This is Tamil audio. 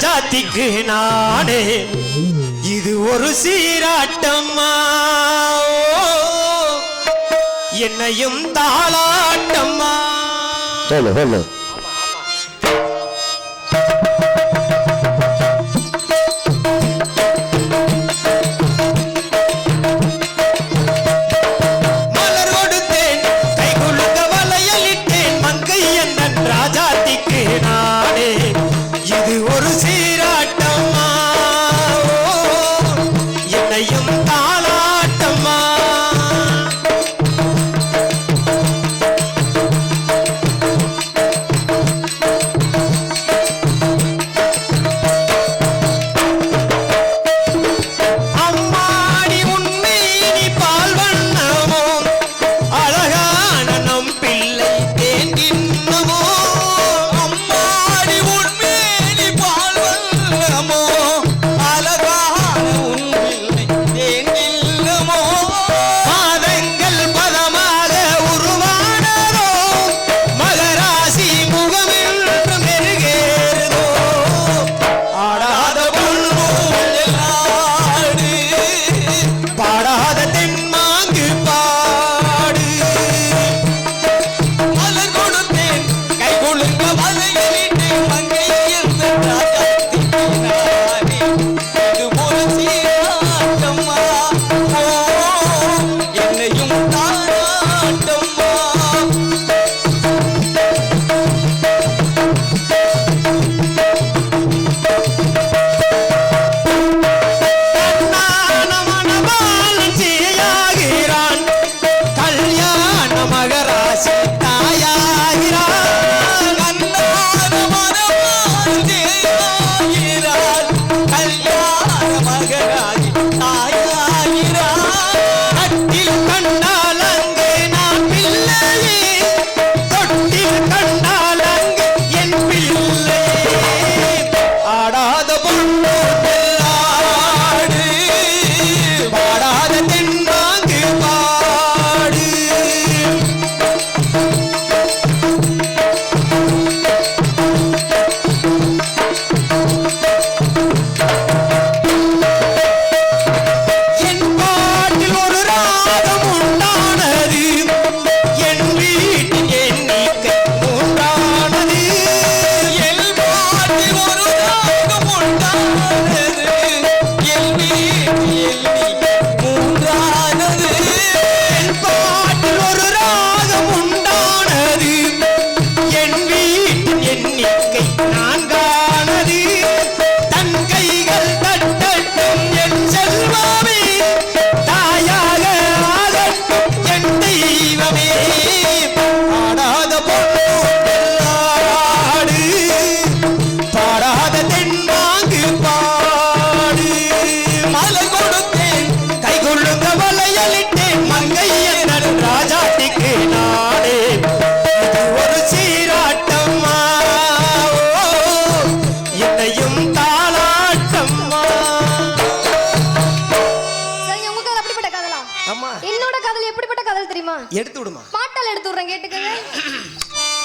ஜாதிக்கு நாடு. இது ஒரு சீராட்டம்மா. என்னையும் தாளாட்டம்மா. சொல்லு சொல்லு. மழையும் தான் கல்யாண மகராஜ. காதல் எப்படிப்பட்ட காதல் தெரியுமா? எடுத்து விடுமா. பாட்டால் எடுத்து விடுறேன் கேட்டுக்கங்க.